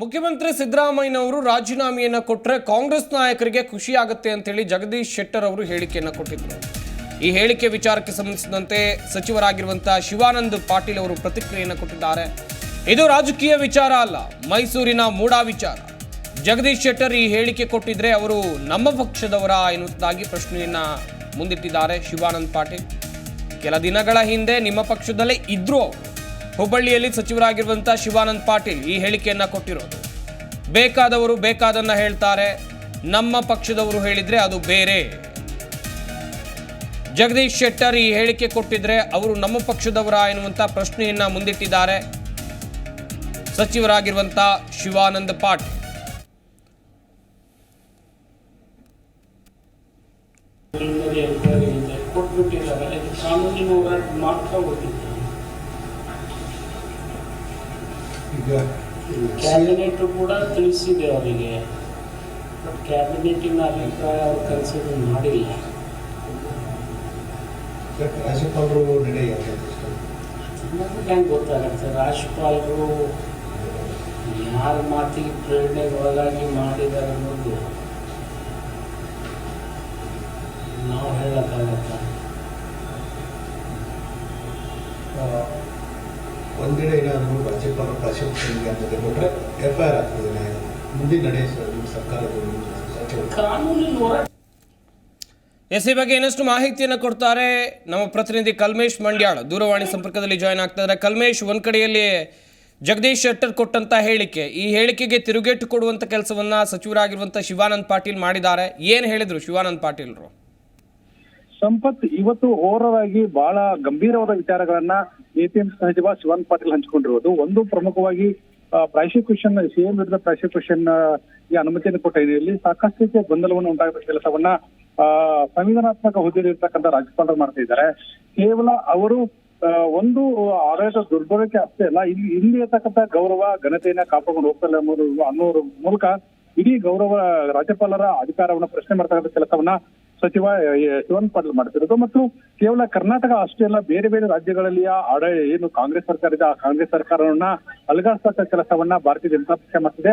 ಮುಖ್ಯಮಂತ್ರಿ ಸಿದ್ದರಾಮಯ್ಯನವರು ರಾಜೀನಾಮೆಯನ್ನು ಕೊಟ್ಟರೆ ಕಾಂಗ್ರೆಸ್ ನಾಯಕರಿಗೆ ಖುಷಿಯಾಗುತ್ತೆ ಅಂತೇಳಿ ಜಗದೀಶ್ ಶೆಟ್ಟರ್ ಅವರು ಹೇಳಿಕೆಯನ್ನು ಕೊಟ್ಟಿದ್ದರು. ಈ ಹೇಳಿಕೆ ವಿಚಾರಕ್ಕೆ ಸಂಬಂಧಿಸಿದಂತೆ ಸಚಿವರಾಗಿರುವಂತಹ ಶಿವಾನಂದ್ ಪಾಟೀಲ್ ಅವರು ಪ್ರತಿಕ್ರಿಯೆಯನ್ನು ಕೊಟ್ಟಿದ್ದಾರೆ. ಇದು ರಾಜಕೀಯ ವಿಚಾರ ಅಲ್ಲ, ಮೈಸೂರಿನ ಮೂಡಾ ವಿಚಾರ. ಜಗದೀಶ್ ಶೆಟ್ಟರ್ ಈ ಹೇಳಿಕೆ ಕೊಟ್ಟಿದ್ರೆ ಅವರು ನಮ್ಮ ಪಕ್ಷದವರ ಎನ್ನುವುದಾಗಿ ಪ್ರಶ್ನೆಯನ್ನ ಮುಂದಿಟ್ಟಿದ್ದಾರೆ ಶಿವಾನಂದ್ ಪಾಟೀಲ್. ಕೆಲ ದಿನಗಳ ಹಿಂದೆ ನಿಮ್ಮ ಪಕ್ಷದಲ್ಲೇ ಇದ್ರು ಅವರು. ಹುಬ್ಬಳ್ಳಿಯಲ್ಲಿ ಸಚಿವರಾಗಿರುವಂಥ ಶಿವಾನಂದ್ ಪಾಟೀಲ್ ಈ ಹೇಳಿಕೆಯನ್ನ ಕೊಟ್ಟಿರೋದು. ಬೇಕಾದವರು ಬೇಕಾದನ್ನ ಹೇಳ್ತಾರೆ, ನಮ್ಮ ಪಕ್ಷದವರು ಹೇಳಿದ್ರೆ ಅದು ಬೇರೆ. ಜಗದೀಶ್ ಶೆಟ್ಟರ್ ಈ ಹೇಳಿಕೆ ಕೊಟ್ಟಿದ್ರೆ ಅವರು ನಮ್ಮ ಪಕ್ಷದವರ ಎನ್ನುವಂಥ ಪ್ರಶ್ನೆಯನ್ನ ಮುಂದಿಟ್ಟಿದ್ದಾರೆ ಸಚಿವರಾಗಿರುವಂಥ ಶಿವಾನಂದ್ ಪಾಟೀಲ್. ಕೊಟ್ಬಿಟ್ಟಿದ್ದಾರೆ ಕಾನೂನಿನ ಹೋರಾಟ ಗೊತ್ತಿತ್ತು ಈಗ ಕ್ಯಾಬಿನೆಟ್ ಕೂಡ ತಿಳಿಸಿದೆ ಅವರಿಗೆ. ಬಟ್ ಕ್ಯಾಬಿನೆಟಿನ ಅಭಿಪ್ರಾಯ ಅವರು ಕನ್ಸಿಡರ್ ಮಾಡಿಲ್ಲ. ರಾಜ್ಯಪಾಲರು ನಡೆಯ ಹೆಂಗೆ ಗೊತ್ತಾಗುತ್ತೆ? ರಾಜ್ಯಪಾಲರು ಯಾರ ಮಾತಿಗೆ ಪ್ರೇರಣೆಗೆ ಒಳಗಾಗಿ ಮಾಡಿದ್ದಾರೆ ಅನ್ನೋದು ನಾವು ಹೇಳೋಕ್ಕಾಗತ್ತ? ಒಂದೆಡೆ ಏನಾದರೂ ರಾಜ್ಯಪಾಲ ಪ್ರಾಶಂಸನಿಗೆ ಅಂತ ಕೊಟ್ಟರೆ ಎಫ್ ಐ ಆರ್ ಆಗ್ತದೆ ನ್ಯಾಯ. ಮುಂದಿನ ನಡೆ ನಿಮ್ಮ ಸರ್ಕಾರದ ಎಸ್ ಈ ಬಗ್ಗೆ ಇನ್ನಷ್ಟು ಮಾಹಿತಿಯನ್ನು ಕೊಡ್ತಾರೆ ನಮ್ಮ ಪ್ರತಿನಿಧಿ ಕಲ್ಮೇಶ್ ಮಂಡ್ಯಾಳ. ದೂರವಾಣಿ ಸಂಪರ್ಕದಲ್ಲಿ ಜಾಯ್ನ್ ಆಗ್ತಿದ್ದಾರೆ ಕಲ್ಮೇಶ್ ಒಂದ್ ಕಡೆಯಲ್ಲಿ ಜಗದೀಶ್ ಶೆಟ್ಟರ್ ಕೊಟ್ಟಂತ ಹೇಳಿಕೆ. ಈ ಹೇಳಿಕೆಗೆ ತಿರುಗೇಟು ಕೊಡುವಂತ ಕೆಲಸವನ್ನ ಸಚಿವರಾಗಿರುವಂತ ಶಿವಾನಂದ್ ಪಾಟೀಲ್ ಮಾಡಿದ್ದಾರೆ. ಏನ್ ಹೇಳಿದ್ರು ಶಿವಾನಂದ್ ಪಾಟೀಲ್ರು? ಸಂಪತ್ ಇವತ್ತು ಓರರಾಗಿ ಬಹಳ ಗಂಭೀರವಾದ ವಿಚಾರಗಳನ್ನ ಎಪಿಎಂಸಿ ಸಚಿವ ಶಿವನ್ ಪಾಟೀಲ್ ಹಂಚಿಕೊಂಡಿರುವುದು. ಒಂದು ಪ್ರಮುಖವಾಗಿ ಪ್ರಾಸಿಕ್ಯೂಷನ್ ಸಿಎಂ ವಿರುದ್ಧ ಪ್ರಾಸಿಕ್ಯೂಷನ್ಗೆ ಅನುಮತಿಯನ್ನು ಕೊಟ್ಟ ಹಿನ್ನೆಲೆಯಲ್ಲಿ ಸಾಕಷ್ಟು ರೀತಿಯ ಗೊಂದಲವನ್ನು ಉಂಟಾಗುವ ಕೆಲಸವನ್ನ ಸಂವಿಧಾನಾತ್ಮಕ ಹುದ್ದೆಯಲ್ಲಿ ಇರ್ತಕ್ಕಂಥ ರಾಜ್ಯಪಾಲರು ಮಾಡ್ತಾ ಇದ್ದಾರೆ. ಕೇವಲ ಅವರು ಒಂದು ಆಡಳಿತ ದುರ್ಬಳಕೆ ಅಷ್ಟೇ ಅಲ್ಲ, ಇಲ್ಲಿ ಇಲ್ಲಿ ಇರ್ತಕ್ಕಂಥ ಗೌರವ, ಘನತೆಯನ್ನ ಕಾಪಾಡಿಕೊಂಡು ಹೋಗ್ತಾರೆ ಅನ್ನೋದು ಅನ್ನೋದ್ರ ಮೂಲಕ ಇಡೀ ಗೌರವ ರಾಜ್ಯಪಾಲರ ಅಧಿಕಾರವನ್ನ ಪ್ರಶ್ನೆ ಮಾಡ್ತಕ್ಕಂಥ ಕೆಲಸವನ್ನ ಸಚಿವ ಶಿವನ್ ಪಾಟೀಲ್ ಮಾಡ್ತಿರೋದು ಮತ್ತು ಕೇವಲ ಕರ್ನಾಟಕ ಅಷ್ಟೇ ಅಲ್ಲ, ಬೇರೆ ಬೇರೆ ರಾಜ್ಯಗಳಲ್ಲಿಯ ಆಡ ಏನು ಕಾಂಗ್ರೆಸ್ ಸರ್ಕಾರ ಇದೆ, ಆ ಕಾಂಗ್ರೆಸ್ ಸರ್ಕಾರವನ್ನ ಅಲಗಾಡ್ತಕ್ಕ ಕೆಲಸವನ್ನ ಭಾರತೀಯ ಜನತಾ ಪಕ್ಷ ಮಾಡ್ತಿದೆ.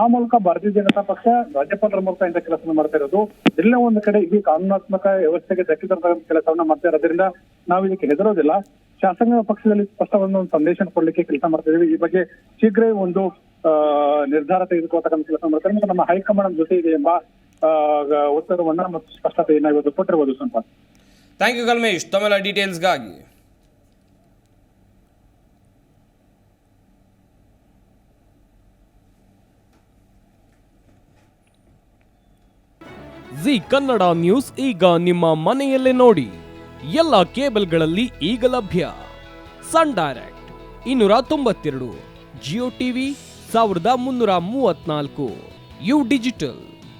ಆ ಮೂಲಕ ಭಾರತೀಯ ಜನತಾ ಪಕ್ಷ ರಾಜ್ಯಪಾಲರ ಮೂಲಕ ಇಂಥ ಕೆಲಸ ಮಾಡ್ತಾ ಇರೋದು. ಎಲ್ಲ ಒಂದು ಕಡೆ ಈ ಕಾನೂನಾತ್ಮಕ ವ್ಯವಸ್ಥೆಗೆ ಧಕ್ಕೆ ತರತಕ್ಕಂಥ ಕೆಲಸವನ್ನ ಮಾಡ್ತಾ ಇರೋದ್ರಿಂದ ನಾವು ಇದಕ್ಕೆ ಹೆದರೋದಿಲ್ಲ. ಶಾಸಕಾಂಗ ಪಕ್ಷದಲ್ಲಿ ಸ್ಪಷ್ಟವಾದ ಒಂದು ಸಂದೇಶ ಕೊಡ್ಲಿಕ್ಕೆ ಕೆಲಸ ಮಾಡ್ತಾ ಇದ್ದೀವಿ ಈ ಬಗ್ಗೆ ಶೀಘ್ರ ಒಂದು ನಿರ್ಧಾರ ತೆಗೆದುಕೊಳ್ತಕ್ಕಂಥ ಕೆಲಸ ಮಾಡ್ತಾರೆ. ಮತ್ತು ನಮ್ಮ ಹೈಕಮಾಂಡ್ ಜೊತೆ ಇದೆ ಎಂಬ ಒತ್ತಡವನ್ನ ಮತ್ತು ಸ್ಪಷ್ಟತೆಯನ್ನ ಇವತ್ತು ಕೊಟ್ಟಿರಬಹುದು ಸ್ವಲ್ಪ. ಥ್ಯಾಂಕ್ ಯು ಕಲ್ಮೇಶ್ ತಮ್ಮೆಲ್ಲ ಡೀಟೇಲ್ಸ್ಗಾಗಿ ಜಿ ಕನ್ನಡ ನ್ಯೂಸ್ ಈಗ ನಿಮ್ಮ ಮನೆಯಲ್ಲೇ ನೋಡಿ. ಎಲ್ಲ ಕೇಬಲ್ಗಳಲ್ಲಿ ಈಗ ಲಭ್ಯ. ಸನ್ ಡೈರೆಕ್ಟ್ ಇನ್ನೂರ ತೊಂಬತ್ತೆರಡು ಜಿಯೋ ಟಿವಿ ಸಾವಿರದ ಮುನ್ನೂರ ಮೂವತ್ನಾಲ್ಕು ಯು ಡಿಜಿಟಲ್